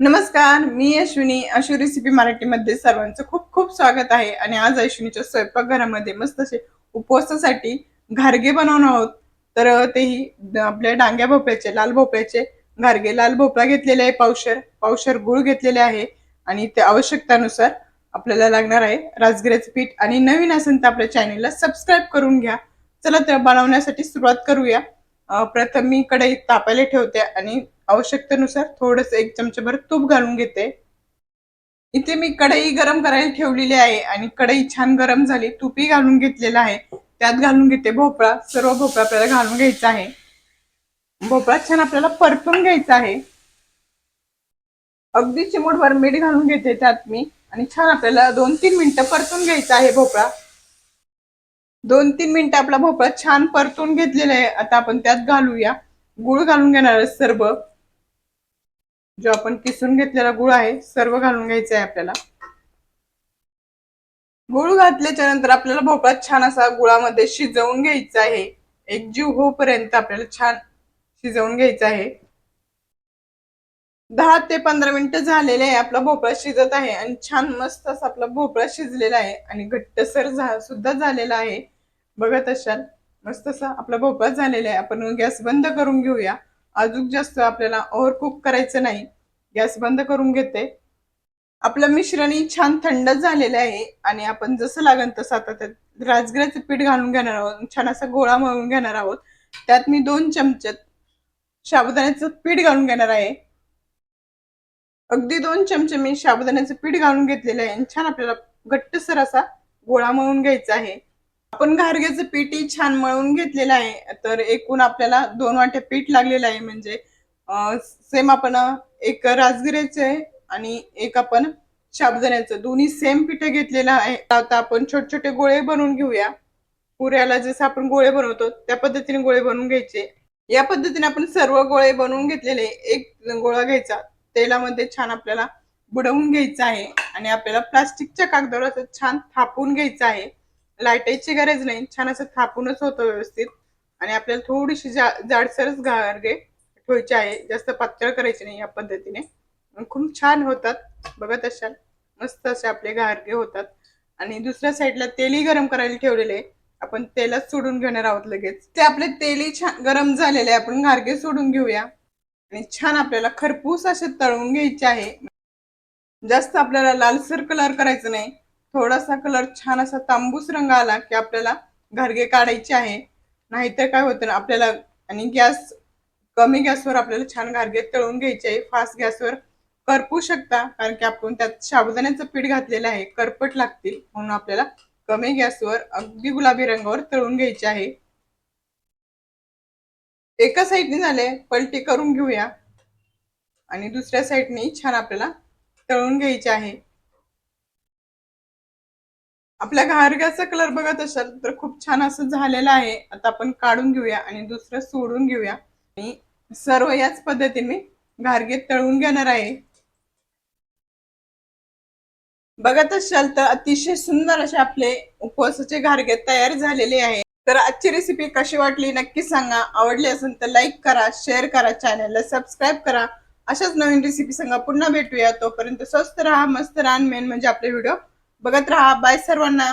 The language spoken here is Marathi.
नमस्कार मी अश्विनी. अशू रेसिपी मराठीमध्ये सर्वांचं खूप खूप स्वागत आहे. आणि आज अश्विनीच्या स्वयंपाकघरामध्ये मस्त असे उपवासासाठी घारगे बनवणार आहोत. तर तेही आपल्या डांग्या भोपळ्याचे लाल भोपळ्याचे घारगे लाल भोपळा घेतलेले आहे पावशर. पावशर गुळ घेतलेले आहे. आणि ते आवश्यकतानुसार आपल्याला लागणार आहे राजगिऱ्याचं पीठ. आणि नवीन असेल तर आपल्या चॅनेलला सबस्क्राईब करून घ्या. चला तर बनवण्यासाठी सुरुवात करूया. प्रथम मी कढई तापायला ठेवते आणि आवश्यकतेनुसार थोडस एक चमचाभर तूप घालून घेते. इथे मी कढई गरम करायला ठेवलेली आहे आणि कढई छान गरम झाली तुपी घालून घेतलेला आहे. त्यात घालून घेते भोपळा सर्व भोपळा आपल्याला घालून घ्यायचा आहे. भोपळा छान आपल्याला परतून घ्यायचा आहे. अगदी चिमूटभर मीठ घालून घेते त्यात मी आणि छान आपल्याला दोन तीन मिनिटं परतून घ्यायचा आहे भोपळा. दोन तीन मिनिटं आपला भोपळा छान परतून घेतलेला आहे. आता आपण त्यात घालूया. गुळ घालून घेणार सर्व. जो आपण किसून घेतलेला गुळ आहे सर्व घालून घ्यायचं आहे आपल्याला. गुळ घातल्याच्या नंतर आपल्याला भोपळा छान असा गुळामध्ये शिजवून घ्यायचा आहे. एक जीव होपर्यंत आपल्याला छान शिजवून घ्यायचा आहे. दहा ते पंधरा मिनिटं झालेले आहे आपला भोपळा शिजत आहे आणि छान मस्त असा आपला भोपळा शिजलेला आहे आणि घट्टसर झा सुद्धा झालेला आहे. बघत असाल मस्त असा आपला भोपळा झालेला आहे. आपण गॅस बंद करून घेऊया. अजून जास्त आपल्याला ओव्हर कुक करायचं नाही. गॅस बंद करून घेते. आपलं मिश्रणही छान थंड झालेलं आहे आणि आपण जसं लागेल तसं आता त्यात राजगिऱ्याचं पीठ घालून घेणार आहोत. छान असा गोळा मळून घेणार आहोत. त्यात मी दोन चमचे साबुदाण्याचं पीठ घालून घेणार आहे. अगदी दोन चमचे मी साबुदाण्याचं पीठ घालून घेतलेलं आहे आणि छान आपल्याला घट्टसर असा गोळा मळून घ्यायचा आहे. आपण घारग्याचं पीठही छान मळून घेतलेलं आहे. तर एकूण आपल्याला दोन वाटे पीठ लागलेलं आहे. म्हणजे सेम आपण एक राजगिऱ्याचं आहे आणि एक आपण साबुदाण्याचं दोन्ही सेम पिठं घेतलेलं आहे. आता आपण छोटे छोटे गोळे बनवून घेऊया. पुऱ्याला जसं आपण गोळे बनवतो त्या पद्धतीने गोळे बनवून घ्यायचे. या पद्धतीने आपण सर्व गोळे बनवून घेतलेले. एक गोळा घ्यायचा. तेलामध्ये छान आपल्याला बुडवून घ्यायचं आहे. आणि आपल्याला प्लास्टिकच्या कागदावर असं छान थापून घ्यायचं आहे. लाटायची गरज नाही. छान असं थापूनच होतं व्यवस्थित. आणि आपल्याला थोडीशी जा जाडसरच घारगे ठेवायचे आहे जास्त पातळ करायचे नाही या पद्धतीने. खूप छान होतात. बघत असाल. मस्त असे आपले घारगे होतात. आणि दुसऱ्या साईडला तेलही गरम करायला ठेवलेले आपण तेलात सोडून घेणार आहोत लगेच. ते आपले तेलही छान गरम झालेले आहे. आपण घारगे सोडून घेऊया. आणि छान आपल्याला खरपूस असे तळून घ्यायचे आहे. जास्त आपल्याला लालसर कलर करायचं नाही. थोडासा कलर छान असा तांबूस रंग आला की आपल्याला घरगे काढायचे आहे. नाहीतर काय होतं ना आपल्याला आणि गॅस कमी गॅसवर आपल्याला छान गारगेत तळून घ्यायचे आहे. फास्ट गॅसवर करपू शकता. कारण की आपण त्यात साबुदाण्याचं पीठ घातलेलं आहे. करपट लागतील. म्हणून आपल्याला कमी गॅसवर अगदी गुलाबी रंगावर तळून घ्यायचे आहे. एका साईडने झाले. पलटी करून घेऊया. आणि दुसऱ्या साईडने छान आपल्याला तळून घ्यायचे आहे. आपल्या घारग्याचा कलर बघत असाल तर खूप छान असं झालेलं आहे. आता आपण काढून घेऊया आणि दुसरं सोडून घेऊया. मी सर्व याच पद्धतीने घारगे तळून घेणार आहे. बघत असाल तर अतिशय सुंदर असे आपले उपवासाचे घारगे तयार झालेले आहे. तर आजची रेसिपी कशी वाटली नक्की सांगा. आवडली असेल तर लाईक करा शेअर करा चॅनलला सबस्क्राईब करा. अशाच नवीन रेसिपी सांगा पुन्हा भेटूया. तोपर्यंत स्वस्त राहा मस्त राहा मेन म्हणजे आपले व्हिडिओ बघत राहा. बाय सर्वांना.